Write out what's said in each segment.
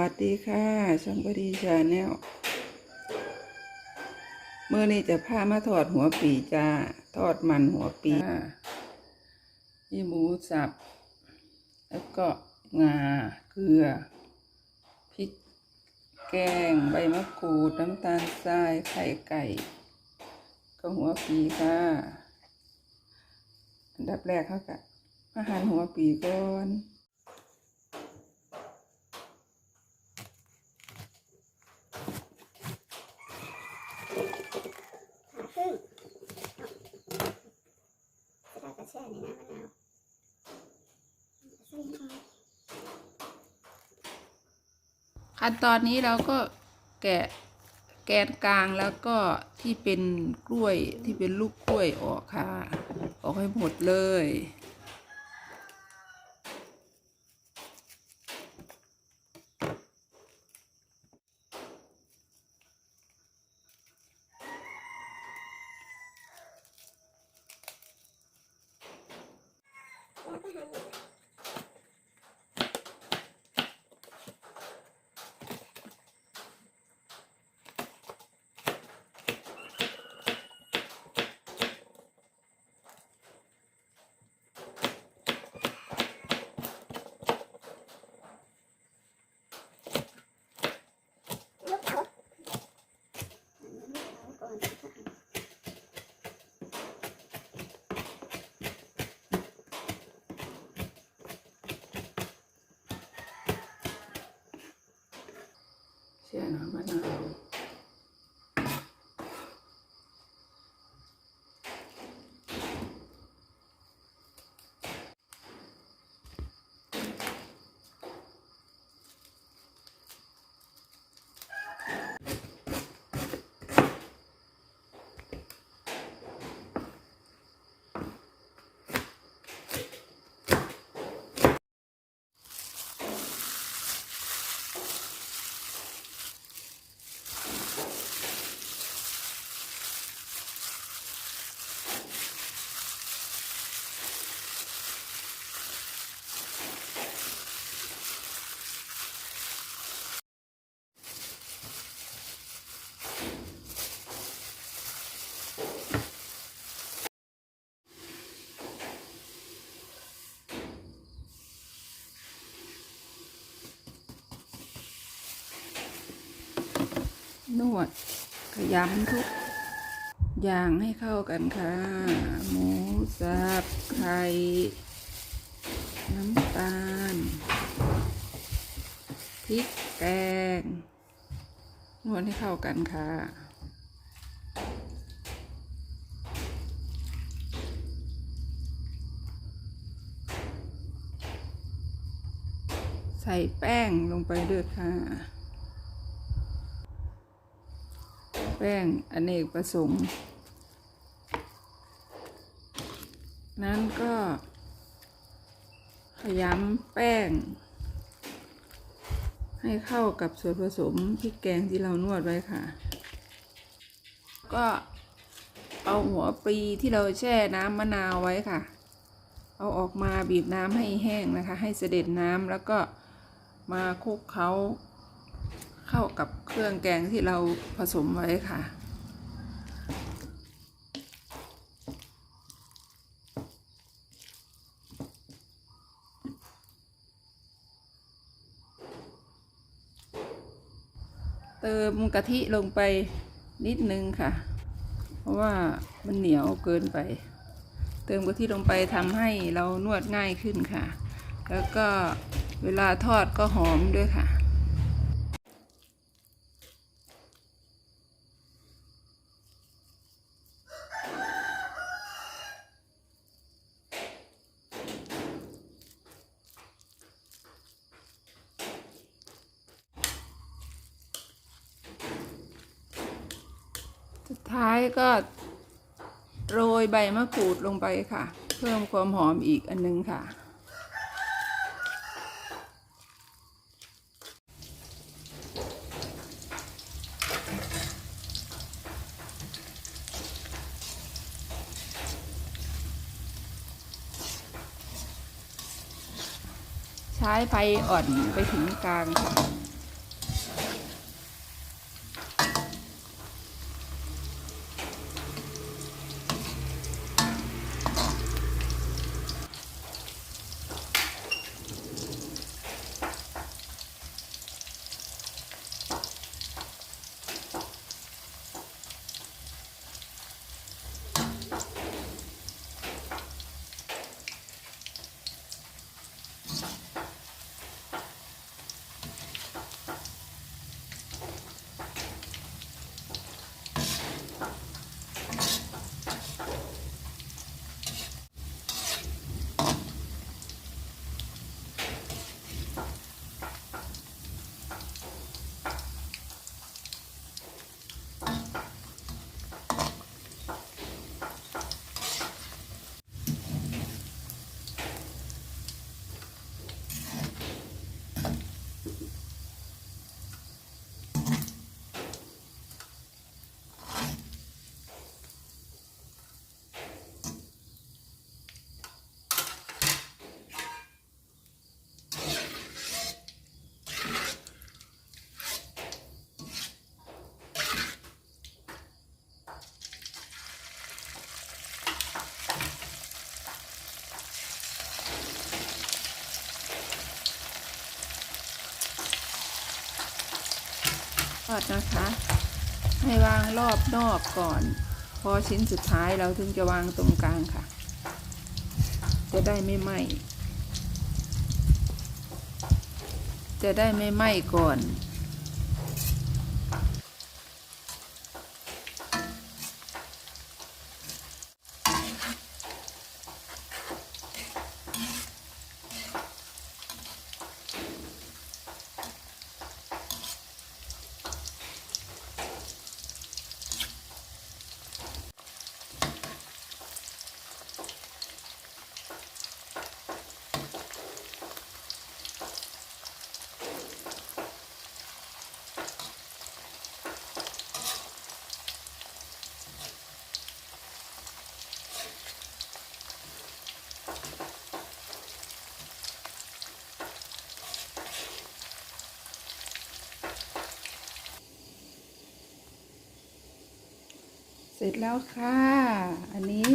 วัสดีค่ะช่องบดีชาแนลเมื่อนี้จะพามาทอดหัวปีจ้า ทอดมันหัวปีมีหมูสับ แล้วก็งา เกลือ พริก แกง ใบมะกรูด น้ำตาลทราย ไข่ไก่ ก็หัวปีค่ะ อันดับแรกเขากะอาหารหัวปีก่อน ผ่าครึ่งแล้วก็แช่ในน้ำมะนาวขั้นตอนนี้เราก็แกะแกนกลางแล้วก็ที่เป็นกล้วยที่เป็นลูกกล้วยออกค่ะ ออกให้หมดเลย Hello. ช่ นวนวด ขยำทุกอย่างให้เข้ากันค่ะ หมูสับไข่น้ำตาลพริกแกงนวดให้เข้ากันค่ะใส่แป้งลงไปด้วยค่ะ แป้งอเนกประสงค์ นั้นก็ขยำแป้ง ให้เข้ากับส่วนผสมพริกแกงที่เรานวดไว้ค่ะ ก็เอาหัวปลีที่เราแช่น้ำมะนาวไว้ค่ะ เอาออกมาบีบน้ำให้แห้งนะคะ ให้เสด็จน้ำแล้วก็มาคลุกเคล้า เข้ากับเครื่องแกงที่เราผสมไว้ค่ะเติมกะทิลงไปนิดนึงค่ะ เพราะว่ามันเหนียวเกินไป เติมกะทิลงไปทำให้เรานวดง่ายขึ้นค่ะ แล้วก็เวลาทอดก็หอมด้วยค่ะ ท้ายก็โรยใบมะกรูดลงไปค่ะ เพิ่มความหอมอีกอันนึงค่ะ ใช้ไฟอ่อนไปถึงกลางค่ะ อดนะคะ ให้วางรอบนอกก่อน พอชิ้นสุดท้ายเราถึงจะวางตรงกลางค่ะ จะได้ไม่ไหม้จะได้ไม่ไหม้ก่อน สร็จแล้วค่ะ อันนี้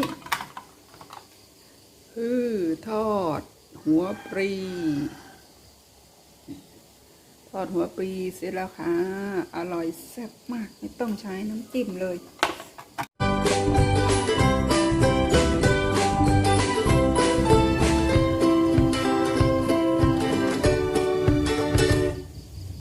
คือทอดหัวปรี ทอดหัวปรีเสร็จแล้วค่ะ อร่อยแซ่บมาก ไม่ต้องใช้น้ำจิ้มเลย